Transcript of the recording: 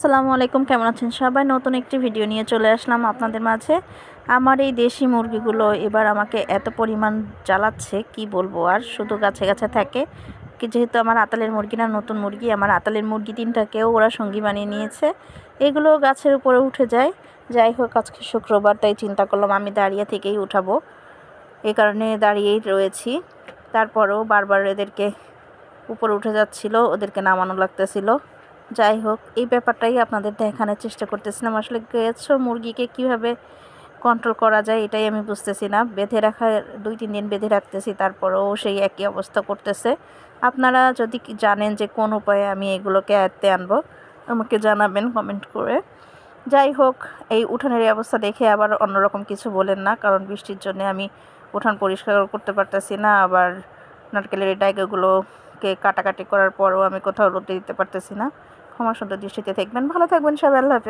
আসসালামু আলাইকুম, কেমন আছেন সবাই? নতুন একটি ভিডিও নিয়ে চলে আসলাম আপনাদের মাঝে। আমার এই দেশি মুরগিগুলো এবার আমাকে এত পরিমাণ জ্বালাচ্ছে, কি বলব? আর শুধু গাছে গাছে থাকে। কি যেহেতু আমার আতালের মুরগি না, নতুন মুরগি, আমার আতালের মুরগি তিনটাকেও ওরা সঙ্গী বানিয়ে নিয়েছে। এগুলো গাছের উপরে উঠে যায়। যাই হোক, আজকে শুক্রবার, তাই চিন্তা করলাম আমি দাঁড়িয়ে থেকেই উঠাবো। এ কারণে দাঁড়িয়েই রয়েছি। তারপরেও বারবার এদেরকে উপরে উঠে যাচ্ছিল, ওদেরকে নামানো লাগতেছিল। যাই হোক এই ব্যাপারটাই আপনাদের দেখানোর চেষ্টা করতেছিলাম। আসলে গেছো মুরগিকে কীভাবে কন্ট্রোল করা যায়, এটাই আমি বুঝতেছি না। বেঁধে রাখা, দুই, তিন দিন বেঁধে রাখতেছি, তারপরেও সেই একই অবস্থা করতেছে। আপনারা যদি জানেন যে কোন উপায়ে আমি এগুলোকে আয়ত্তে আনব, আমাকে জানাবেন কমেন্ট করে। যাই হোক এই উঠানের অবস্থা দেখে আবার অন্যরকম কিছু বলেন না, কারণ বৃষ্টির জন্য আমি উঠান পরিষ্কার করতে পারতেছি না। আবার নারকেলের এই ডাইগাগুলোকে কাটাকাটি করার পরও আমি কোথাও রোদে দিতে পারতেছি না। ক্ষমা সুন্দর দৃষ্টিতে থাকবেন। ভালো থাকবেন সবাই, আল্লাহ হাফেজ।